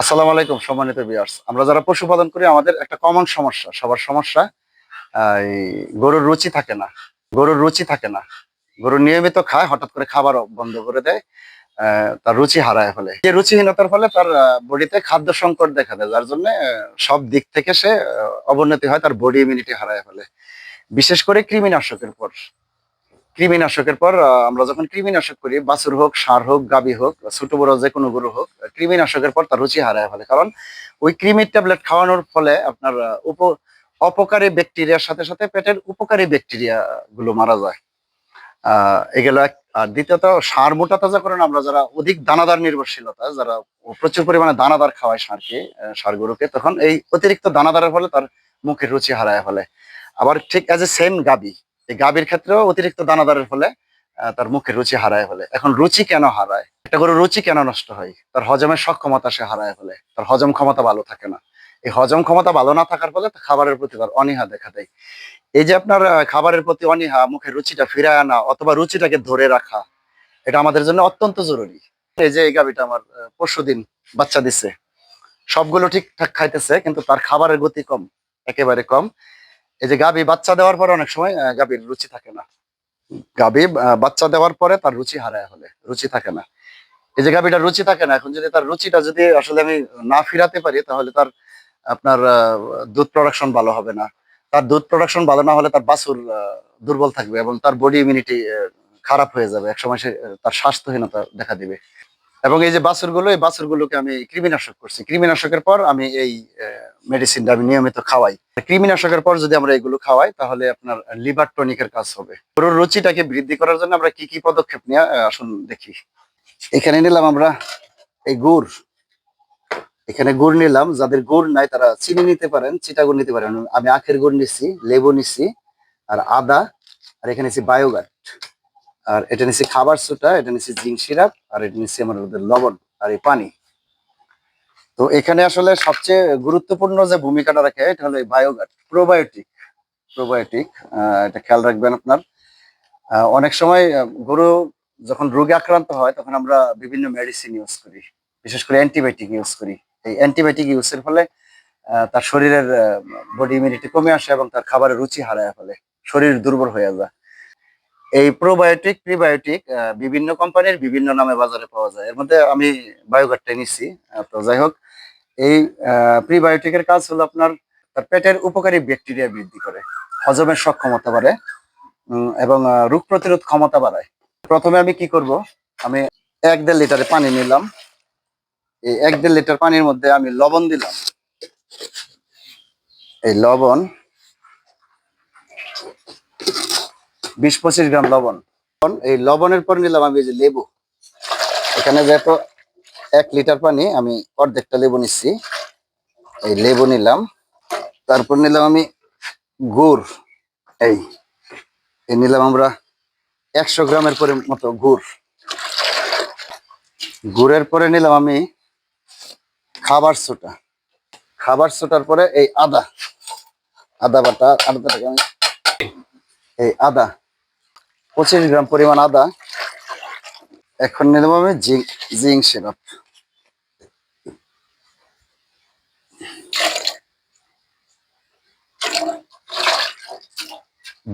আসসালামু আলাইকুম, সম্মানিত বিয়ার্স আমরা যারা পশুপালন করি, আমাদের একটা কমন সমস্যা, সবার সমস্যা, এই গরুর রুচি থাকে না, গরুর রুচি থাকে না। গরু নিয়মিত খায়, হঠাৎ করে খাবার বন্ধ করে দেয় তার রুচি হারায় ফেলে। যে রুচিহীনতার ফলে তার বডিতে খাদ্য সংকট দেখা দেয়, যার জন্য সব দিক থেকে সে অবনতি হয়, তার বডি ইমিউনিটি হারায় ফেলে। বিশেষ করে কৃমিনাশকের পর কৃমিনাশকের পর আমরা যখন কৃমিনাশক করি, বাছুর হোক, সার হোক, গাবি হোক ছোট বড় যে কোনো গরু হোক কৃমিনাশকের পর তার রুচি হারায় ফেলে। কারণ ওই কৃমির ট্যাবলেট খাওয়ানোর ফলে আপনার উপ, অপকারী ব্যাকটেরিয়ার সাথে সাথে পেটের উপকারী ব্যাকটেরিয়া গুলো মারা যায়। এগুলো এক, আর দ্বিতীয়ত, সার মোটা তাজাকরণ আমরা যারা অধিক দানাদার নির্ভরশীলতা, যারা প্রচুর পরিমাণে দানাদার খাওয়ায় সারকে সার গরুকে, তখন এই অতিরিক্ত দানাদারের ফলে তার মুখের রুচি হারায় ফেলে। আবার ঠিক অ্যাজ এ সেম গাবি এই গাবির ক্ষেত্রেও অতিরিক্ত দানাদারের ফলে তার মুখের রুচি হারায় ফেলে। এখন রুচি কেন হারায়? একটা গরুর রুচি কেন নষ্ট হয়? তার হজমের সক্ষমতা সে হারায় ফেলে। তার হজম ক্ষমতা ভালো থাকে না। এই হজম ক্ষমতা ভালো না থাকার ফলে খাবারের প্রতি তার অনীহা দেখা দেয়। এই যে আপনার খাবারের প্রতি অনীহা মুখের রুচিটা ফিরায় আনা, অথবা রুচিটাকে ধরে রাখা, এটা আমাদের জন্য অত্যন্ত জরুরি। এই যে এই গাবিটা আমার পরশু দিন বাচ্চা দিছে। সবগুলো ঠিকঠাক খাইতেছে, কিন্তু তার খাবারের গতি কম, একেবারে কম। এই যে গাবি বাচ্চা দেওয়ার পরে অনেক সময় গাবির রুচি থাকে না। গাবি বাচ্চা দেওয়ার পরে তার রুচি হারায় হলে, রুচি থাকে না। এই যে গাবিটার রুচি থাকে না, এখন যদি তার রুচিটা যদি আসলে আমি না ফিরাতে পারি, তাহলে তার, আপনার দুধ প্রোডাকশন ভালো হবে না। তার দুধ প্রোডাকশন ভালো না হলে তার বাছুর দুর্বল থাকবে এবং তার বডি ইমিউনিটি খারাপ হয়ে যাবে। একসময় সে, তার স্বাস্থ্যহীনতা দেখা দিবে। এবং এই যে বাছুরগুলো, এই বাছুরগুলোকে আমি কৃমিনাশক করছি। কৃমিনাশকের পর আমি এই মেডিসিনটা আমি নিয়মিত খাওয়াই। কৃমিনাশকের পর যদি আমরা এগুলো খাওয়াই, তাহলে আপনার লিভার টনিকের কাজ হবে। গরুর রুচিটাকে বৃদ্ধি করার জন্য আমরা কি কি পদক্ষেপ নিয়ে আসুন দেখি। এখানে নিলাম আমরা এই গুড়। এখানে গুড় নিলাম। যাদের গুড় নাই, তারা চিনি নিতে পারেন, চিটাগুড় নিতে পারেন। আমি আখের গুড় নিচ্ছি লেবু নিচ্ছি আর আদা, আর এখানে নিচ্ছি বায়োগাট আর এটা নিচ্ছি খাবার সোটা এটা নিচ্ছি জিঙ্ক সিরাপ, আর এটা নিচ্ছি আমার লবণ আর এই পানি। তো এখানে আসলে সবচেয়ে গুরুত্বপূর্ণ যে ভূমিকাটা রাখে, এটা হলো বায়োগাট প্রোবায়োটিক প্রোবায়োটিক এটা খেয়াল রাখবেন আপনার। অনেক সময় গরু যখন রোগে আক্রান্ত হয়, তখন আমরা বিভিন্ন মেডিসিন ইউজ করি। বিশেষ করে অ্যান্টিবায়োটিক ইউজ করি। এই অ্যান্টিবায়োটিক ইউজের ফলে তার শরীরের বডি ইমিউনিটি কমে আসে এবং তার খাবারের রুচি হারায় ফেলে। শরীর দুর্বল হয়ে যায়। এই প্রোবায়োটিক প্রিবায়োটিক বিভিন্ন কোম্পানির বিভিন্ন নামে বাজারে পাওয়া যায়। এর মধ্যে আমি বায়োগাটটা নিচ্ছি তো যাই হোক, এই প্রিবায়োটিকের কাজ হলো আপনার পেটের উপকারী ব্যাকটেরিয়া বৃদ্ধি করে, হজমের সক্ষমতা বাড়ে এবং রোগ প্রতিরোধ ক্ষমতা বাড়ায়। প্রথমে আমি কি করব? আমি এক দেড় লিটারে পানি নিলাম। এই এক দেড় লিটার পানির মধ্যে আমি লবণ দিলাম। এই লবণ বিশ পঁচিশ গ্রাম লবণ। এই লবণের পর নিলাম আমি যে লেবু। এখানে যেহেতু এক লিটার পানি আমি অর্ধেকটা লেবু নিচ্ছি। এই লেবু নিলাম। তারপর নিলাম আমি গুড়। এই নিলাম আমরা একশো গ্রামের পরে মতো গুড়। গুড়ের পরে নিলাম আমি খাবার সোটা খাবার সোটার পরে এই আদা। আদা বাটা আদাটাকে আমি এই আদা। পঁচিশ গ্রাম পরিমাণ আদা। এখন নিলাম আমি জিঙ্ক সিরাপ।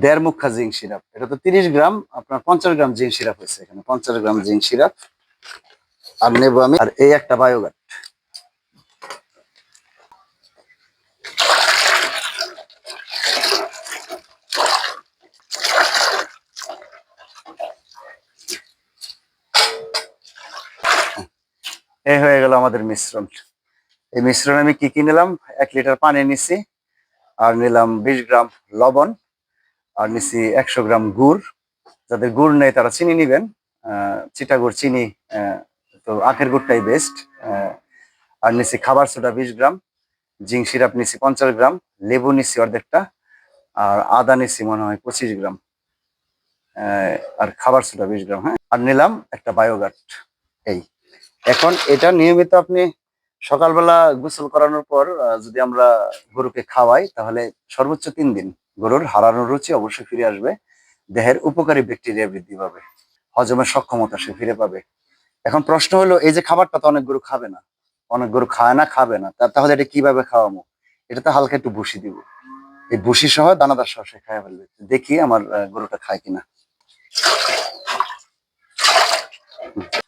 দেড় মুখা জিঙ্ক সিরাপ। এটা তো তিরিশ গ্রাম, আপনার পঞ্চাশ গ্রাম জিঙ্ক সিরাপ হয়েছে এখানে, পঞ্চাশ গ্রাম জিঙ্ক সিরাপ। আর নেব আমি, আর এই একটা বায়োগাট এই হয়ে গেল আমাদের মিশ্রণ। এই মিশ্রণ আমি কি কি নিলাম? এক লিটার পানি নিছি, আর নিলাম বিশ গ্রাম লবণ, আর নিছি একশো গ্রাম গুড়। যাদের গুড় নেই, তারা চিনি নিবেন। চিটা গুড় চিনি তো আখের গুড়টাই বেস্ট আর নিছি খাবার সোডা বিশ গ্রাম, জিং সিরাপ নিছি পঞ্চাশ গ্রাম, লেবু নিছি অর্ধেকটা, আর আদা নিছি মনে হয় পঁচিশ গ্রাম। আর খাবার সোডা বিশ গ্রাম হ্যাঁ। আর নিলাম একটা বায়োগাট এই। এখন এটা নিয়মিত আপনি সকালবেলা গোসল করানোর পর যদি আমরা গরুকে খাওয়াই, তাহলে সর্বোচ্চ তিন দিন গরুর হারানোর রুচি অবশ্যই ফিরে আসবে। দেহের উপকারী ব্যাকটেরিয়া বৃদ্ধি পাবে। হজমের সক্ষমতা সে ফিরে পাবে। এখন প্রশ্ন হলো, এই যে খাবারটা তো অনেক গরু খাবে না, অনেক গরু খায় না, খাবে না তাহলে এটা কীভাবে খাওয়াবো? এটা তো হালকা একটু ভুসি দিব। এই ভুসি সহ দানাদার সহ সে খায় ফেলবে। দেখি আমার গরুটা খায় কিনা।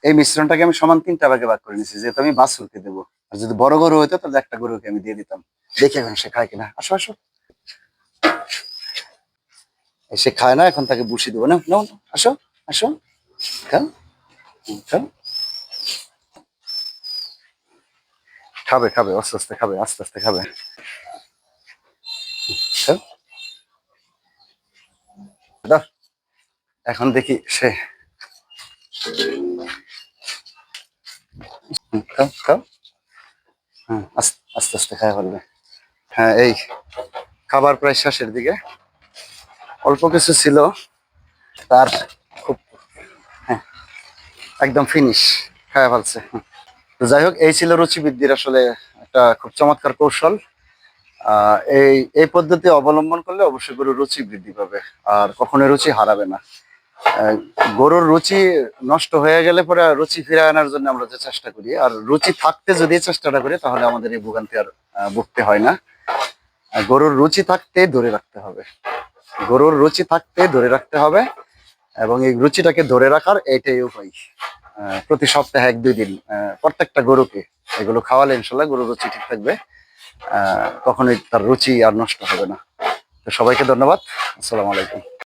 এই মিশ্রণটাকে আমি সমান তিনটা ভাগে ভাগ করে নিচ্ছি যেহেতু আমি বাছুরকে দেবো। আর যদি বড় গরু হতো, তাহলে একটা গরুকে আমি দিয়ে দিতাম। দেখি এখন সে খায় কিনা। আসো আসো। সে খায় না, এখন তাকে বুসি দেবো। না আসো আসো। খাবে খাবে, আস্তে আস্তে খাবে, আস্তে আস্তে খাবে। এখন দেখি সে খাও খাও হ্যাঁ আস্তে আস্তে খায় ফেলবে। হ্যাঁ এই খাবার প্রায় শেষের দিকে। অল্প কিছু ছিল, তার খুব হ্যাঁ একদম ফিনিশ খায় ফেলছে। তো যাই হোক, এই ছিল রুচি বৃদ্ধির আসলে একটা খুব চমৎকার কৌশল। এই এই পদ্ধতি অবলম্বন করলে অবশ্যই গরুর রুচি বৃদ্ধি পাবে, আর কখনো রুচি হারাবে না। গরুর রুচি নষ্ট হয়ে গেলে পরে রুচি ফিরে আনার জন্য আমরা যে চেষ্টা করি। আর রুচি থাকতে যদি চেষ্টাটা করি, তাহলে আমাদের এই ভোগান্তি আর ভুগতে হয় না। গরুর রুচি থাকতে ধরে রাখতে হবে। গরুর রুচি থাকতে ধরে রাখতে হবে এবং এই রুচিটাকে ধরে রাখার এইটাই উপায়। প্রতি সপ্তাহে এক দুই দিন প্রত্যেকটা গরুকে এগুলো খাওয়ালে ইনশাল্লাহ গরুর রুচি ঠিক থাকবে। কখনোই তার রুচি আর নষ্ট হবে না। তো সবাইকে ধন্যবাদ। আসসালামু আলাইকুম।